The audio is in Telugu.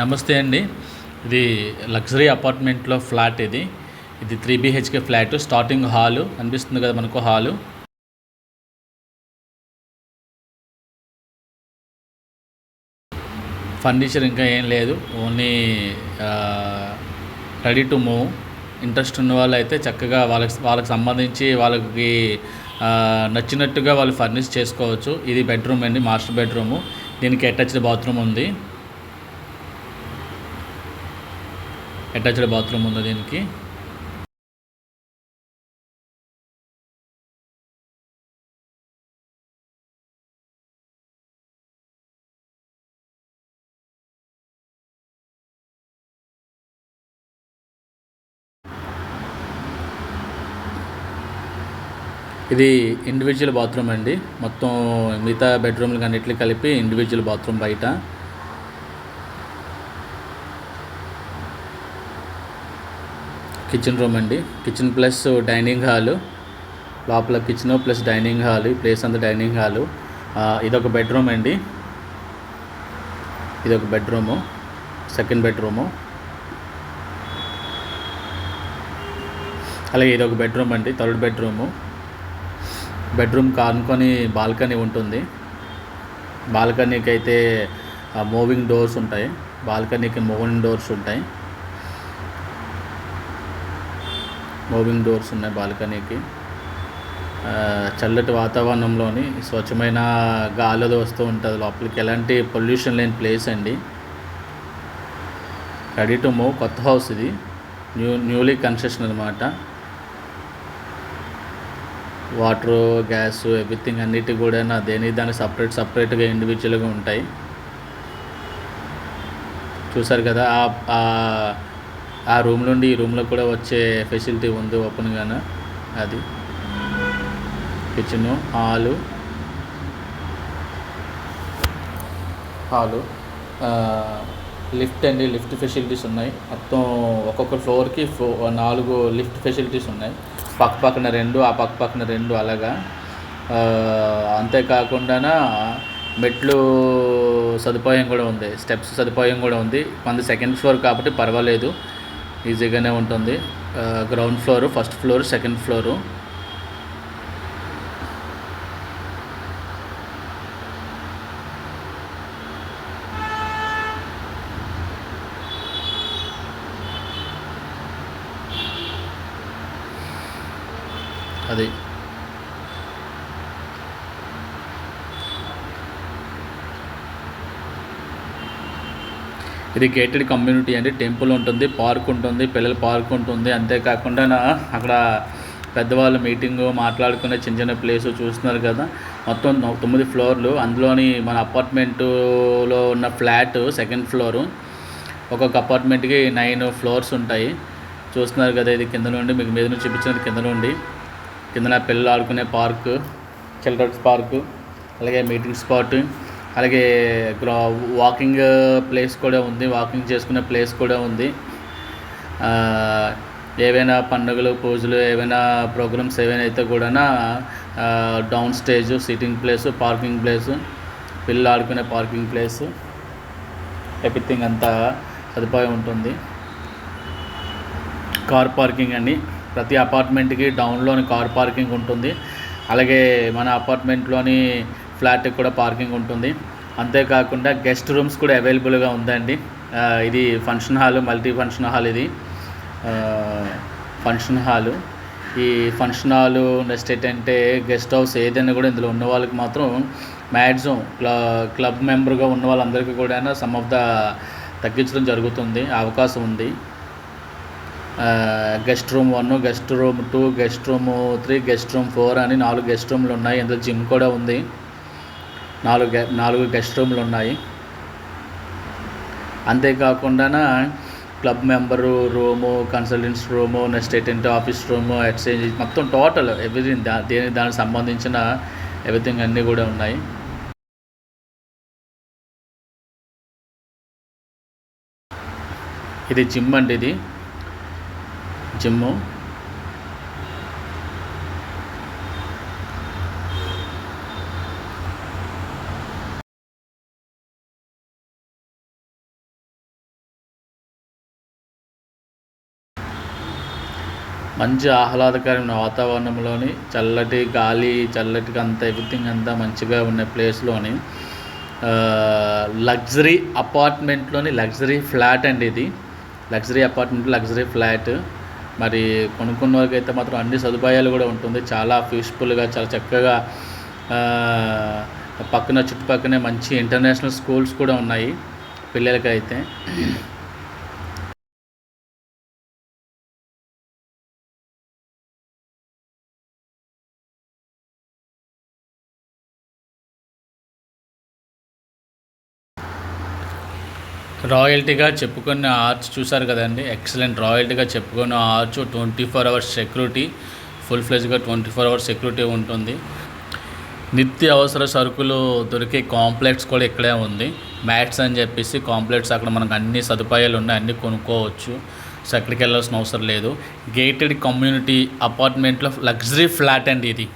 నమస్తే అండి. ఇది లగ్జరీ అపార్ట్మెంట్లో ఫ్లాట్ ఇది. ఇది three BHK flat starting hall. అనిపిస్తుంది కదా మనకు హాలు. ఫర్నిచర్ ఇంకా ఏం లేదు. Only ready to move. Interest ఉన్న వాళ్ళు అయితే చక్కగా వాళ్ళకి వాళ్ళకి సంబంధించి వాళ్ళకి నచ్చినట్టుగా వాళ్ళు ఫర్నిష్ చేసుకోవచ్చు. ఇది బెడ్రూమ్ అండి మాస్టర్ బెడ్రూము. దీనికి అటాచ్డ్ బాత్రూమ్ ఉంది. అటాచ్డ్ బాత్రూమ్ ఉంది దీనికి? ఇది ఇండివిజువల్ బాత్రూమ్ అండి. మొత్తం మిగతా బెడ్రూమ్లు అన్నిటికీ కలిపి ఇండివిజువల్ బాత్రూమ్ బయట. కిచెన్ రూమ్ అండి. కిచెన్ ప్లస్ డైనింగ్ హాలు లోపల కిచెన్ ప్లస్ డైనింగ్ హాల్ ఈ ప్లేస్ అంతా డైనింగ్ హాలు ఇదొక బెడ్రూమ్ అండి. ఇదొక బెడ్రూము సెకండ్ బెడ్రూము అలాగే ఇదొక బెడ్రూమ్ అండి థర్డ్ బెడ్రూము బెడ్రూమ్ కానుకొని బాల్కనీ ఉంటుంది. బాల్కనీకి అయితే మూవింగ్ డోర్స్ ఉంటాయి. బాల్కనీకి మూవింగ్ డోర్స్ ఉంటాయి. మూవింగ్ డోర్స్ ఉన్నాయి బాల్కనీకి. చల్లటి వాతావరణంలోని స్వచ్ఛమైన గాలి వస్తూ ఉంటుంది లోపలికి. ఎలాంటి పొల్యూషన్ లేని ప్లేస్ అండి. రెడీ టు మూవ్ కొత్త హౌస్ ఇది. న్యూ న్యూలీ కన్స్ట్రక్షన్ అనమాట వాటర్ గ్యాస్ ఎవ్రీథింగ్ అన్నిటి కూడా దేని దానికి సపరేట్ సపరేట్గా ఇండివిజువల్గా ఉంటాయి. చూసారు కదా ఆ- రూమ్ నుండి ఈ రూమ్లో కూడా వచ్చే ఫెసిలిటీ ఉంది ఓపెన్గాను. అది. Kitchen hall. హాలు. లిఫ్ట్ అండి లిఫ్ట్ ఫెసిలిటీస్ ఉన్నాయి. మొత్తం ఒక్కొక్క ఫ్లోర్కి ఫో నాలుగు లిఫ్ట్ ఫెసిలిటీస్ ఉన్నాయి. పక్క పక్కన రెండు ఆ పక్క పక్కన రెండు అలాగా. అంతేకాకుండా మెట్లు సదుపాయం కూడా ఉంది. స్టెప్స్ సదుపాయం కూడా ఉంది. మనది సెకండ్ ఫ్లోర్ కాబట్టి పర్వాలేదు. ఈజీగానే ఉంటుంది. Ground floor first floor second floor అది. ఇది గేటెడ్ కమ్యూనిటీ అండి. టెంపుల్ ఉంటుంది పార్క్ ఉంటుంది పిల్లల పార్క్ ఉంటుంది. అంతేకాకుండా అక్కడ పెద్దవాళ్ళు మీటింగ్ మాట్లాడుకునే చిన్న చిన్న ప్లేస్ చూస్తున్నారు కదా. మొత్తం తొమ్మిది ఫ్లోర్లు అందులోని మన అపార్ట్మెంటులో ఉన్న ఫ్లాట్ సెకండ్ ఫ్లోరు ఒక్కొక్క అపార్ట్మెంట్కి నైన్ ఫ్లోర్స్ ఉంటాయి. చూస్తున్నారు కదా ఇది కింద నుండి మీకు మీద నుంచి చూపించినది కింద నుండి. కింద పిల్లలు ఆడుకునే పార్క్ చిల్డ్రన్స్ పార్క్ అలాగే మీటింగ్ స్పాట్ అలాగే గ్రా వాకింగ్ ప్లేస్ కూడా ఉంది. వాకింగ్ చేసుకునే ప్లేస్ కూడా ఉంది. ఏవైనా పండుగలు పూజలు ఏవైనా ప్రోగ్రామ్స్ ఏవైనా అయితే కూడా down stage sitting place parking place పిల్లలు ఆడుకునే పార్కింగ్ ప్లేస్ ఎవ్రీథింగ్ అంతా సదుపాయం ఉంటుంది. కార్ పార్కింగ్ అండి. ప్రతి అపార్ట్మెంట్కి డౌన్లోని కార్ పార్కింగ్ ఉంటుంది. అలాగే మన అపార్ట్మెంట్లోని ఫ్లాట్కి కూడా పార్కింగ్ ఉంటుంది. అంతేకాకుండా గెస్ట్ రూమ్స్ కూడా అవైలబుల్గా ఉందండి. ఇది function hall multi function hall ఇది. Function hall. ఈ ఫంక్షన్ హాలు నెక్స్ట్ ఏంటంటే గెస్ట్ హౌస్ ఏదైనా కూడా ఇందులో ఉన్న వాళ్ళకి మాత్రం మ్యాక్సిమం క్ల క్లబ్ మెంబర్గా ఉన్న వాళ్ళందరికీ కూడా సమ్ ఆఫ్ ద తగ్గించడం జరుగుతుంది. అవకాశం ఉంది. Guest room one guest room two guest room three guest room four అని నాలుగు గెస్ట్ రూమ్లు ఉన్నాయి. ఇందులో జిమ్ కూడా ఉంది. నాలుగు నాలుగు గెస్ట్ రూమ్లు ఉన్నాయి. అంతేకాకుండా club member room consultants room next attend office room exchange మొత్తం టోటల్ ఎవ్రీథింగ్ దా దేని దానికి సంబంధించిన ఎవ్రీథింగ్ అన్నీ కూడా ఉన్నాయి. ఇది జిమ్ అండి ఇది. జిమ్ము. మంచి ఆహ్లాదకరమైన వాతావరణంలోని చల్లటి గాలి చల్లటి అంతా ఎవ్రీథింగ్ అంతా మంచిగా ఉన్న ప్లేస్లోని లగ్జరీ అపార్ట్మెంట్లోని లగ్జరీ ఫ్లాట్ అండి ఇది. Luxury apartment luxury flat. మరి కొనుక్కున్న వారికి అయితే మాత్రం అన్ని సదుపాయాలు కూడా ఉంటుంది. చాలా పీస్ఫుల్గా చాలా చక్కగా పక్కన చుట్టుపక్కనే మంచి ఇంటర్నేషనల్ స్కూల్స్ కూడా ఉన్నాయి పిల్లలకైతే. రాయల్టీగా చెప్పుకున్న ఆర్చ్ చూసారు కదండి. ఎక్సలెంట్ రాయల్టీగా చెప్పుకున్న arch twenty four hours security full ఫ్లెజ్గా twenty four hours security ఉంటుంది. నిత్య అవసర సరుకులు దొరికే కాంప్లెక్స్ కూడా ఇక్కడే ఉంది. మ్యాట్స్ అని చెప్పేసి కాంప్లెక్స్ అక్కడ మనకు అన్ని సదుపాయాలు ఉన్నాయి అన్నీ కొనుక్కోవచ్చు. సో ఎక్కడికి వెళ్ళాల్సిన అవసరం లేదు. గేటెడ్ కమ్యూనిటీ అపార్ట్మెంట్లో లగ్జరీ ఫ్లాట్ అండి ఇది.